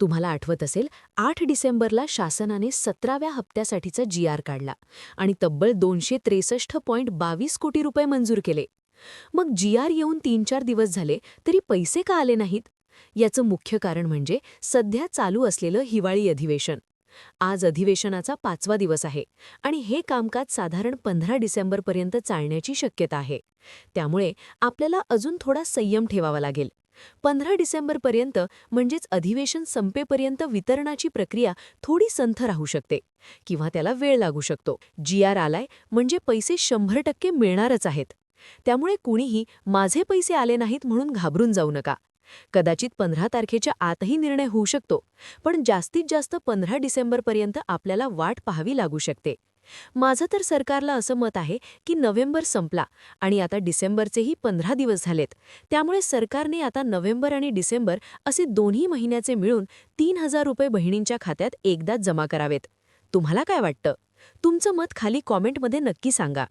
तुम्हाला आठवत असेल आठ डिसेंबरला शासनाने सतराव्या हप्त्यासाठीचा जी आर काढला आणि तब्बल दोनशे त्रेसष्ट पॉईंट बावीस कोटी रुपये मंजूर केले. मग जी आर येऊन तीन चार दिवस झाले तरी पैसे का आले नाहीत? याचं मुख्य कारण म्हणजे सध्या चालू असलेलं हिवाळी अधिवेशन. आज अधिवेशनाचा पाचवा दिवस आहे आणि हे कामकाज साधारण पंधरा डिसेंबरपर्यंत चालण्याची शक्यता आहे. त्यामुळे आपल्याला अजून थोडा संयम ठेवावा लागेल. पंधरा डिसेंबरपर्यंत म्हणजेच अधिवेशन संपेपर्यंत वितरणाची प्रक्रिया थोडी संथ राहू शकते किंवा त्याला वेळ लागू शकतो. जी आर आलाय म्हणजे पैसे शंभर टक्के मिळणारच आहेत. त्यामुळे कुणीही माझे पैसे आले नाहीत म्हणून घाबरून जाऊ नका. कदाचित पंधरा तारखेच्या आतही निर्णय होऊ शकतो पण जास्तीत जास्त पंधरा डिसेंबरपर्यंत आपल्याला वाट पाहावी लागू शकते. माझं तर सरकारला असं मत आहे की नोव्हेंबर संपला आणि आता डिसेंबरचेही पंधरा दिवस झालेत. त्यामुळे सरकारने आता नोव्हेंबर आणि डिसेंबर असे दोन्ही महिन्याचे मिळून तीन हजार रुपये बहिणींच्या खात्यात एकदाच जमा करावेत. तुम्हाला काय वाटतं? तुमचं मत खाली कॉमेंटमध्ये नक्की सांगा.